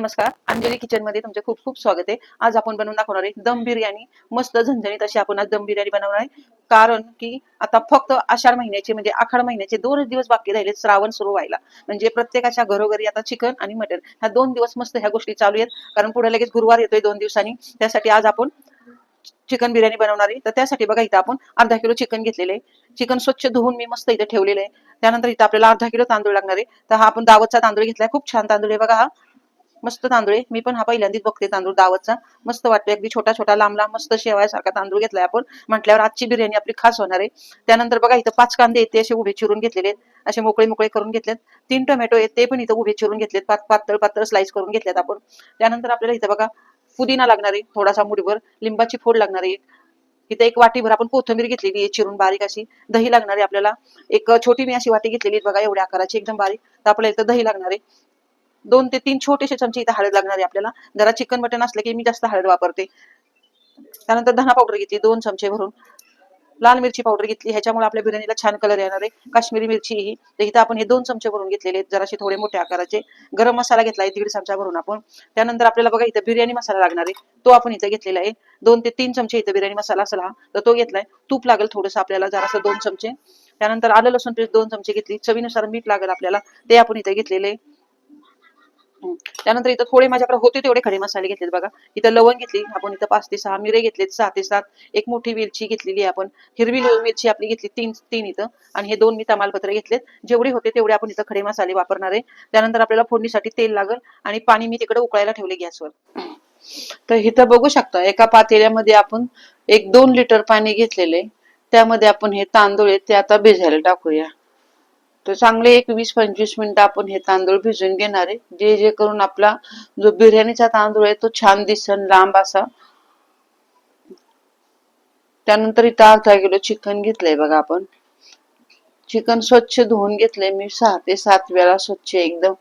नमस्कार. अंजली किचनमध्ये तुमचे खूप खूप स्वागत आहे. आज आपण बनवून दाखवणार आहे दम बिर्याणी. मस्त झणझणीत अशी आपण आज दम बिर्याणी बनवणार आहे. कारण की आता फक्त आषाढ महिन्याचे म्हणजे आखाड महिन्याचे दोनच दिवस बाकी राहिले श्रावण सुरू व्हायला. म्हणजे प्रत्येकाच्या घरोघरी आता चिकन आणि मटन ह्या दोन दिवस मस्त ह्या गोष्टी चालू आहेत. कारण पुढे लगेच गुरुवार येतोय दोन दिवसांनी. त्यासाठी आज आपण चिकन बिर्याणी बनवणार आहे. तर त्यासाठी बघा इथं आपण अर्धा किलो चिकन घेतलेले आहे. चिकन स्वच्छ धुवून मी मस्त इथे ठेवलेलं आहे. त्यानंतर इथं आपल्याला अर्धा किलो तांदूळ लागणार आहे. तर हा आपण दावतचा तांदूळ घेतलाय. खूप छान तांदूळ आहे बघा हा. मस्त तांदूळ आहे. मी पण हा पहिल्यांदाच बघते तांदूळ दावतचा. मस्त वाटतो अगदी छोटा छोटा लांब लांब मस्त शेवायसारखा तांदूळ घेतलाय आपण. म्हटल्यावर आजची बिर्याणी आपली खास होणार आहे. त्यानंतर बघा इथं पाच कांदे येते असे उभे चिरून घेतलेले असे मोकळे मोकळे करून घेतलेत. तीन टोमॅटो आहेत ते पण इथं उभे चिरून घेतलेत. पात- पातळ पातळ स्लाइस करून घेतलेत आपण. त्यानंतर आपल्याला इथं बघा पुदिना लागणार आहे थोडासा मुठभर. लिंबाची फोड लागणार आहे इथं एक वाटीभर आपण कोथिंबीर घेतलेली आहे चिरून बारीक अशी. दही लागणार आहे आपल्याला. एक छोटी मी अशी वाटी घेतलेली बघा एवढ्या आकाराची एकदम बारीक. तर आपल्याला इथं दही लागणार आहे. दोन ते तीन छोटेसे चमचे इथं हळद लागणार आहे आपल्याला. जरा चिकन मटन असलं की मी जास्त हळद वापरते. त्यानंतर धना पावडर घेतली दोन चमचे भरून. लाल मिरची पावडर घेतली ह्याच्यामुळे आपल्या बिर्याणीला छान कलर येणार आहे. काश्मीरी मिरची ही तर इथं आपण हे दोन चमचे भरून घेतलेले जराशे थोडे मोठ्या आकाराचे. गरम मसाला घेतला आहे दीड चमचा भरून आपण. त्यानंतर आपल्याला बघा इथं बिर्याणी मसाला लागणार आहे. तो आपण इथं घेतलेला आहे. दोन ते तीन चमचे इथं बिर्याणी मसाला असला तर तो घेतलाय. तूप लागेल थोडंसं आपल्याला जरासं दोन चमचे. त्यानंतर आलं लसूण पेस्ट दोन चमचे घेतली. चवीनुसार मीठ लागेल आपल्याला ते आपण इथं घेतलेले आहे. त्यानंतर इथं थोडे माझ्याकडे होते तेवढे खडे मसाले घेतलेत बघा. इथं लवंग घेतली आपण इथं पाच ते सहा मिरे घेतलेत सहा ते सात. एक मोठी मिरची घेतलेली आहे आपण. हिरवी मिरची आपली घेतली तीन तीन इथं. आणि हे दोन मी तमालपत्र घेतलेत. जेवढे होते तेवढे आपण इथं खडे मसाले वापरणार आहे. त्यानंतर आपल्याला फोडणीसाठी तेल लागेल आणि पाणी मी तिकडे उकळायला ठेवले गॅसवर. तर इथं बघू शकता एका पातेल्यामध्ये आपण एक दोन लिटर पाणी घेतलेले त्यामध्ये आपण हे तांदूळ आहेत ते आता भिजायला टाकूया. तर चांगले एक वीस पंचवीस मिनिटं आपण हे तांदूळ भिजून घेणार आहे. जे जे करून आपला जो बिर्याणीचा तांदूळ आहे तो छान दिसन लांब असा. त्यानंतर इथं अर्धा किलो चिकन घेतलंय बघा आपण. चिकन स्वच्छ धुवून घेतलंय मी सहा ते सात वेळा स्वच्छ एकदम.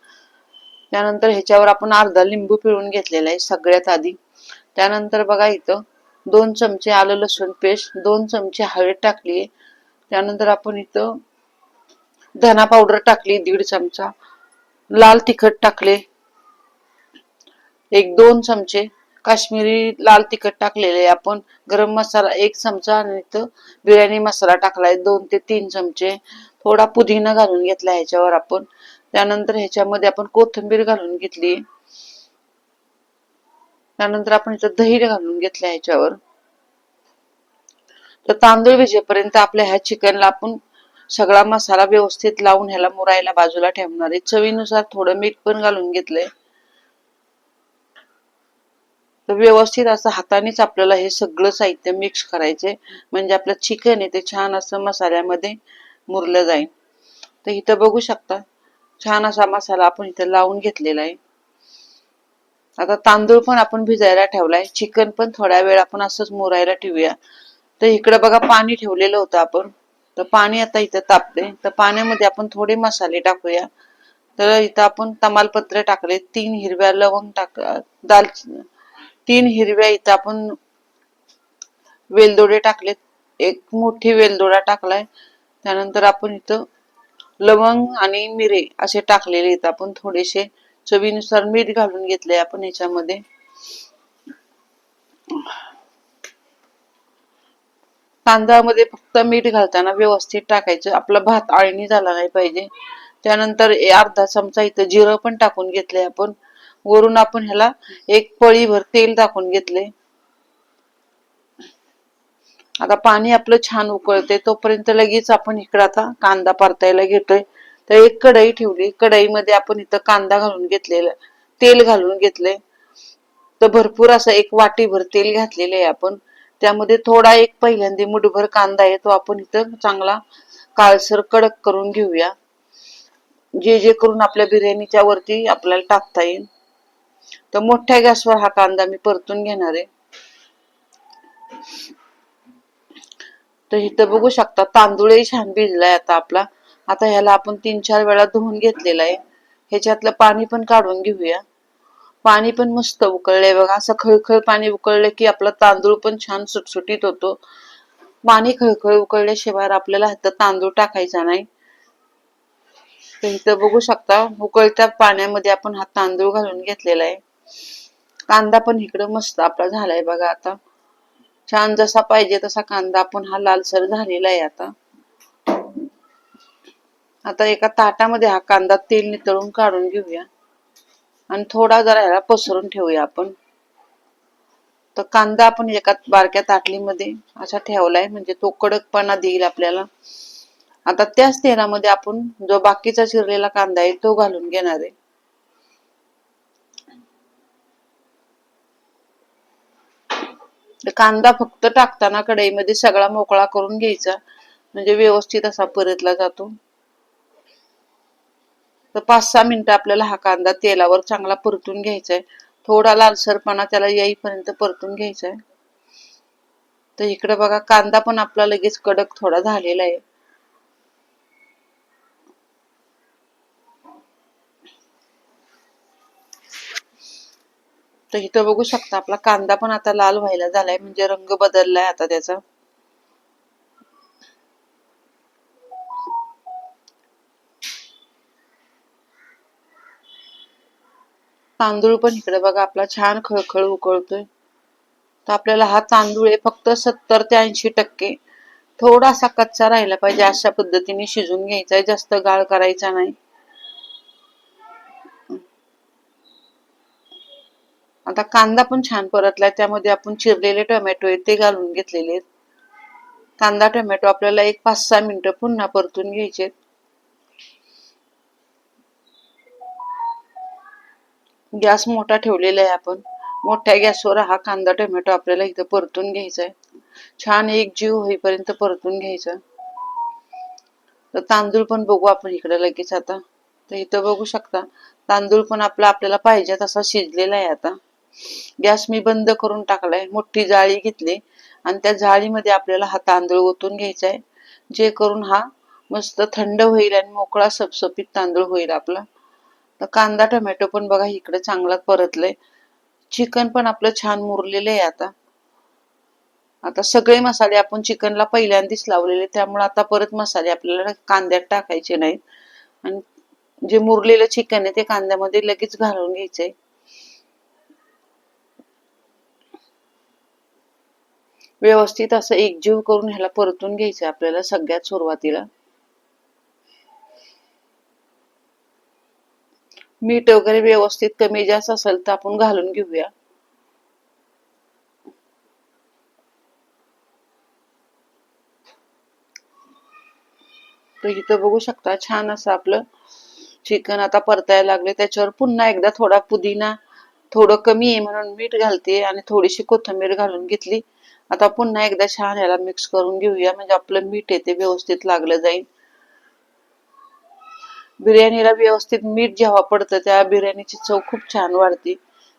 त्यानंतर ह्याच्यावर आपण अर्धा लिंबू पिळून घेतलेला आहे सगळ्यात आधी. त्यानंतर बघा इथं दोन चमचे आलं लसूण पेस्ट दोन चमचे हळद टाकली त्यानंतर आपण इथं धना पावडर टाकली दीड चमचा. लाल तिखट टाकले. एक दोन चमचे. काश्मीरी लाल तिखट टाकलेले आपण. गरम मसाला एक चमचा आणि इथं बिर्याणी मसाला टाकलाय दोन ते तीन चमचे. थोडा पुदिना घालून घेतला ह्याच्यावर आपण. त्यानंतर ह्याच्यामध्ये आपण कोथिंबीर घालून घेतली. त्यानंतर आपण इथं दही घालून घेतलं ह्याच्यावर. तर तांदूळ भिजेपर्यंत आपल्या ह्या चिकनला आपण सगळा मसाला व्यवस्थित लावून ह्याला मुरायला बाजूला ठेवणार आहे. चवीनुसार थोडं मीठ पण घालून घेतलंय. तर व्यवस्थित असं हातानेच आपल्याला हे सगळं साहित्य मिक्स करायचंय. म्हणजे आपलं चिकन आहे ते छान असं मसाल्यामध्ये मुरलं जाईल. तर इथं बघू शकता छान असा मसाला आपण इथं लावून घेतलेला आहे. आता तांदूळ पण आपण भिजायला ठेवलाय. चिकन पण थोड्या वेळ आपण असंच मुरायला ठेवूया. तर इकडे बघा पाणी ठेवलेलं होतं आपण. तर पाणी आता इथं तापते तर पाण्यामध्ये आपण थोडे मसाले टाकूया. तर इथं आपण तमालपत्र टाकले तीन हिरव्या लवंग टाक दाल तीन हिरव्या इथं आपण वेलदोडे टाकले एक मोठी वेलदोडा टाकलाय. त्यानंतर आपण इथं लवंग आणि मिरे असे टाकलेले इथं आपण थोडेसे चवीनुसार मीठ घालून घेतले आपण याच्यामध्ये. तांदळामध्ये फक्त मीठ घालताना व्यवस्थित टाकायचं. आपला भात आळणी झाला नाही पाहिजे. त्यानंतर अर्धा चमचा इथं जिरं पण टाकून घेतलंय आपण. वरून आपण ह्याला एक पळीभर तेल टाकून घेतले आता पाणी आपलं छान उकळते तोपर्यंत लगेच आपण इकडं आता कांदा परतायला घेतोय. तर एक कढई ठेवली. कढईमध्ये आपण इथं कांदा घालून घेतलेला तेल घालून घेतले तर भरपूर असं एक वाटीभर तेल घातलेलं आहे आपण. त्यामध्ये थोडा एक पहिल्यांदा मुठभर कांदा आहे तो आपण इथं चांगला काळसर कडक करून घेऊया. जे जे करून आपल्या बिर्याणीच्या वरती आपल्याला टाकता येईल. तर मोठ्या गॅसवर हा कांदा मी परतून घेणार आहे. तर इथं बघू शकता तांदूळही छान भिजलाय आता आपला. आता ह्याला आपण तीन चार वेळा धुवून घेतलेला आहे. ह्याच्यातलं पाणी पण काढून घेऊया. पाणी पण मस्त उकळलंय बघा. असं खळखळ पाणी उकळलं की आपला तांदूळ पण छान सुटसुटीत होतो. पाणी खळखळ उकळल्याशिवाय आपल्याला हातात तांदूळ टाकायचा नाही. तर इथं बघू शकता उकळत्या पाण्यामध्ये आपण हा तांदूळ घालून घेतलेला आहे. कांदा पण इकडं मस्त आपला झालाय बघा आता. छान जसा पाहिजे तसा कांदा आपण हा लालसर झालेला आहे आता. आता एका ताटामध्ये हा कांदा तेल नितळून काढून घेऊया. आणि थोडा जरा ह्याला पसरून ठेवूया आपण. तर कांदा आपण एका बारक्या ताटलीमध्ये असा ठेवलाय म्हणजे तो कडकपणा देईल आपल्याला. आता त्याच तेलामध्ये आपण जो बाकीचा चिरलेला कांदा आहे तो घालून घेणार आहे. कांदा फक्त टाकताना कढईमध्ये सगळा मोकळा करून घ्यायचा म्हणजे व्यवस्थित असा परतला जातो. तर पाच सहा मिनिटं आपल्याला हा कांदा तेलावर चांगला परतून घ्यायचा आहे थोडा लालसरपणा त्याला येईपर्यंत परतून घ्यायचा आहे तर इकडे बघा कांदा पण आपला लगेच कडक थोडा झालेला आहे तर इथं बघू शकता आपला कांदा पण आता लाल व्हायला झालाय म्हणजे रंग बदललाय आता त्याचा. तांदूळ पण इकडे बघा आपला छान खळखळ उकळतोय. तर आपल्याला हा तांदूळ आहे फक्त सत्तर ते ऐंशी टक्के. थोडासा कच्चा राहिला पाहिजे अशा पद्धतीने शिजून घ्यायचा आहे जास्त गाळ करायचा नाही. आता कांदा पण छान परतलाय त्यामध्ये आपण चिरलेले टोमॅटो आहेत ते घालून घेतलेले आहेत. कांदा टोमॅटो आपल्याला एक पाच सहा मिनिटं पुन्हा परतून घ्यायचे गॅस मोठा ठेवलेला आहे आपण. मोठ्या गॅसवर हा कांदा टोमॅटो आपल्याला इथं परतून घ्यायचा आहे छान एक जीव होईपर्यंत परतून घ्यायचा. तर तांदूळ पण बघू आपण इकडे लगेच आता. तर इथं बघू शकता तांदूळ पण आपला आपल्याला पाहिजे तसा शिजलेला आहे आता. गॅस मी बंद करून टाकलाय मोठी जाळी घेतली आणि त्या जाळीमध्ये आपल्याला हा तांदूळ ओतून घ्यायचा आहे जे करून हा मस्त थंड होईल आणि मोकळा सपसपीत तांदूळ होईल आपला. तर कांदा टोमॅटो पण बघा इकडे चांगला परतलंय. चिकन पण आपलं छान मुरलेलं आहे आता. आता सगळे मसाले आपण चिकनला पहिल्यांदाच लावलेले त्यामुळे आता परत मसाले आपल्याला कांद्यात टाकायचे नाहीत. आणि जे मुरलेलं चिकन आहे ते कांद्यामध्ये लगेच घालून घ्यायचंय. व्यवस्थित असं एकजीव करून ह्याला परतून घ्यायचं आपल्याला सगळ्यात सुरुवातीला. मीठ वगैरे व्यवस्थित कमी जास्त असेल तर आपण घालून घेऊया. तर इथं बघू शकता छान असं आपलं चिकन आता परतायला लागले त्याच्यावर पुन्हा एकदा थोडा पुदिना थोडं कमी आहे म्हणून मीठ घालते आणि थोडीशी कोथिंबीर घालून घेतली. आता पुन्हा एकदा छान याला मिक्स करून घेऊया. म्हणजे आपलं मीठ आहे ते व्यवस्थित लागलं जाईल. बिर्याणीला व्यवस्थित मीठ जेव्हा पडतं त्या बिर्याणीची चव खूप छान वाढते.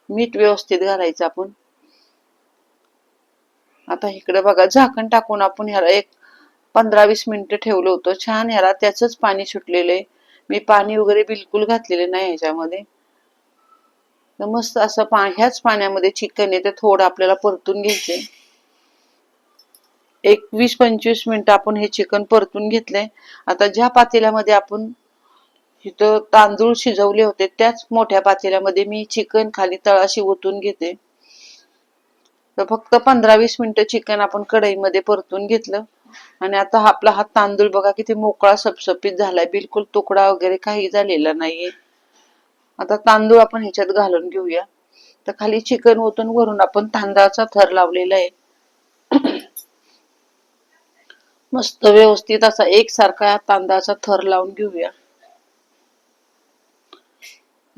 मीठ व्यवस्थित घालायचं आपण. आता इकडे बघा झाकण टाकून आपण ह्याला एक पंधरा वीस मिनिटं ठेवलं होतं. छान ह्याला त्याचंच पाणी सुटलेलं आहे. मी पाणी वगैरे बिलकुल घातलेले नाही ह्याच्यामध्ये तर मस्त असं पा ह्याच पाण्यामध्ये चिकन आहे ते थोडं आपल्याला परतून घ्यायचंय. एक वीस पंचवीस मिनिटं आपण हे चिकन परतून घेतलंय. आता ज्या पातेल्यामध्ये आपण इथं तांदूळ शिजवले होते. त्याच मोठ्या पातेल्यामध्ये मी चिकन खाली तळाशी ओतून घेते. तर फक्त पंधरा वीस मिनिटं चिकन आपण कढईमध्ये परतून घेतलं. आणि आता आपला हा तांदूळ बघा किती मोकळा सपसपीत झालाय. बिलकुल तुकडा वगैरे काही झालेला नाहीये. आता तांदूळ आपण ह्याच्यात घालून घेऊया. तर खाली चिकन ओतून वरून आपण तांदळाचा थर लावलेला आहे. मस्त व्यवस्थित असा एकसारखा तांदळाचा थर लावून घेऊया.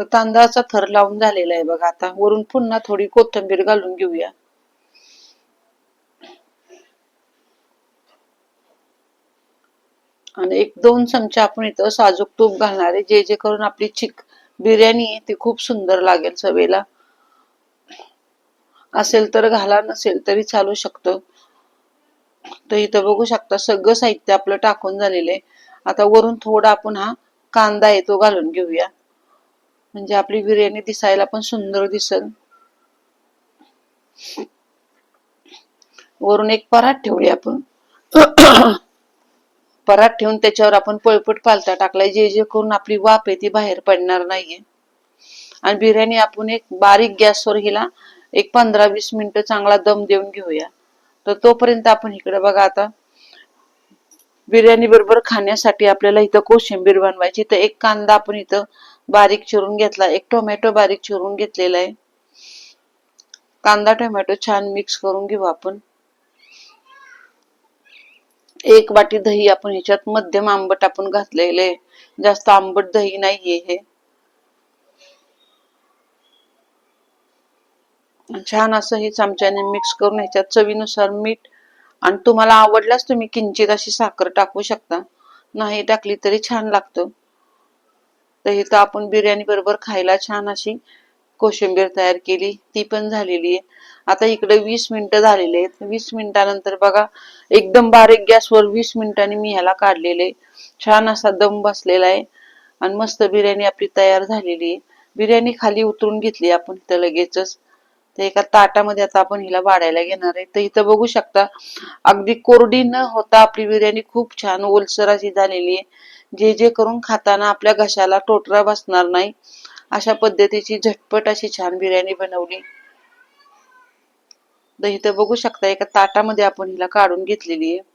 तर तांदळाचा थर लावून झालेला आहे बघा. आता वरून पुन्हा थोडी कोथिंबीर घालून घेऊया. आणि एक दोन चमचे आपण इथं साजूक तूप घालणार आहे. जे जे करून आपली चिक बिर्याणी आहे ती खूप सुंदर लागेल चवेला. असेल तर घाला नसेल तरी चालू शकतं. तर इथं बघू शकता सगळं साहित्य आपलं टाकून झालेलं आहे. आता वरून थोडा आपण हा कांदा आहे तो घालून घेऊया. म्हणजे आपली बिर्याणी दिसायला पण सुंदर दिसल. वरून एक परात ठेवली आपण. परात ठेवून त्याच्यावर आपण पळपट पालता टाकलाय. जे जे करून आपली वाफ आहे ती बाहेर पडणार नाहीये. आणि बिर्याणी आपण एक बारीक गॅसवर हिला एक पंधरा वीस मिनिटं चांगला दम देऊन घेऊया. तर तोपर्यंत आपण इकडे बघा आता. बिर्याणी बरोबर खाण्यासाठी आपल्याला इथं कोशिंबीर बनवायची. तर एक कांदा आपण इथं बारीक चिरून घेतला. एक टोमॅटो बारीक चिरून घेतलेला आहे. कांदा टोमॅटो छान मिक्स करून घेऊ आपण. एक वाटी दही आपण ह्याच्यात मध्यम आंबट आपण घातलेले आहे. जास्त आंबट दही नाहीये हे. छान असं हे चमच्याने मिक्स करून ह्याच्यात चवीनुसार मीठ आणि तुम्हाला आवडल्यास तुम्ही किंचित अशी साखर टाकू शकता. नाही टाकली तरी छान लागतं. तर इथं आपण बिर्याणी बरोबर खायला छान अशी कोशिंबीर तयार केली. ती पण झालेली आहे. आता इकडे वीस मिनिटं झालेली आहेत. वीस मिनिटानंतर बघा एकदम बारीक गॅसवर वीस मिनिटांनी मी ह्याला काढलेले छान असा दम बसलेला आहे. आणि मस्त बिर्याणी आपली तयार झालेली आहे. बिर्याणी खाली उतरून घेतली आपण तर लगेचच. तर एका ताटामध्ये आता आपण हिला वाढायला घेणार आहे. तर इथं बघू शकता अगदी कोरडी न होता आपली बिर्याणी खूप छान ओलसर अशी झालेली आहे. जे जे करून खाताना आपल्या घशाला टोटरा बसणार नाही अशा पद्धतीची झटपट अशी छान बिर्याणी बनवली. तर इथं बघू शकता एका ताटामध्ये आपण हिला काढून घेतलेली आहे.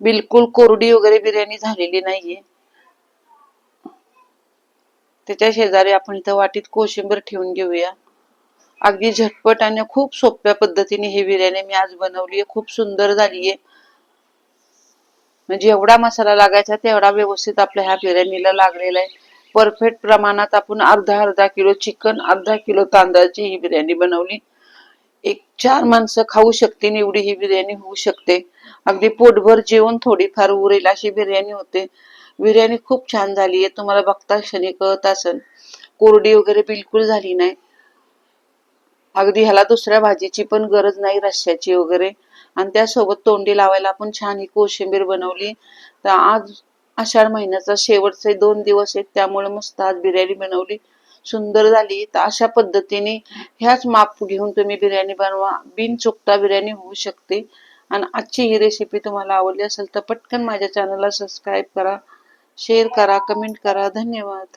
बिलकुल कोरडी वगैरे बिर्याणी झालेली नाहीये. त्याच्या शेजारी आपण इथं वाटीत कोशिंबीर ठेवून घेऊया. अगदी झटपट आणि खूप सोप्या पद्धतीने ही बिर्याणी मी आज बनवली आहे खूप सुंदर झाली आहे म्हणजे एवढा मसाला लागायचा तेवढा व्यवस्थित आपल्या ह्या बिर्याणीला लागलेला आहे. परफेक्ट प्रमाणात आपण अर्धा अर्धा किलो चिकन अर्धा किलो तांदळाची ही बिर्याणी बनवली. एक चार माणसं खाऊ शकतील एवढी ही बिर्याणी होऊ शकते. अगदी पोटभर जेवण थोडीफार उरेल अशी बिर्याणी होते. बिर्याणी खूप छान झाली आहे. तुम्हाला बघता क्षणी कळत असेल. कोरडी वगैरे बिलकुल झाली नाही. अगदी ह्याला दुसऱ्या भाजीची पण गरज नाही रश्श्याची वगैरे. आणि त्यासोबत तोंडी लावायला पण छान ही कोशिंबीर बनवली. तर आज आषाढ महिन्याचा शेवटचे दोन दिवस आहेत. त्यामुळे मस्त आज बिर्याणी बनवली. सुंदर झाली. तर अशा पद्धतीने ह्याच माप घेऊन तुम्ही बिर्याणी बनवा. बिन चुकता बिर्याणी होऊ शकते. आणि आजची ही रेसिपी तुम्हाला आवडली असेल तर पटकन माझ्या चॅनलला सबस्क्राईब करा शेअर करा कमेंट करा. धन्यवाद.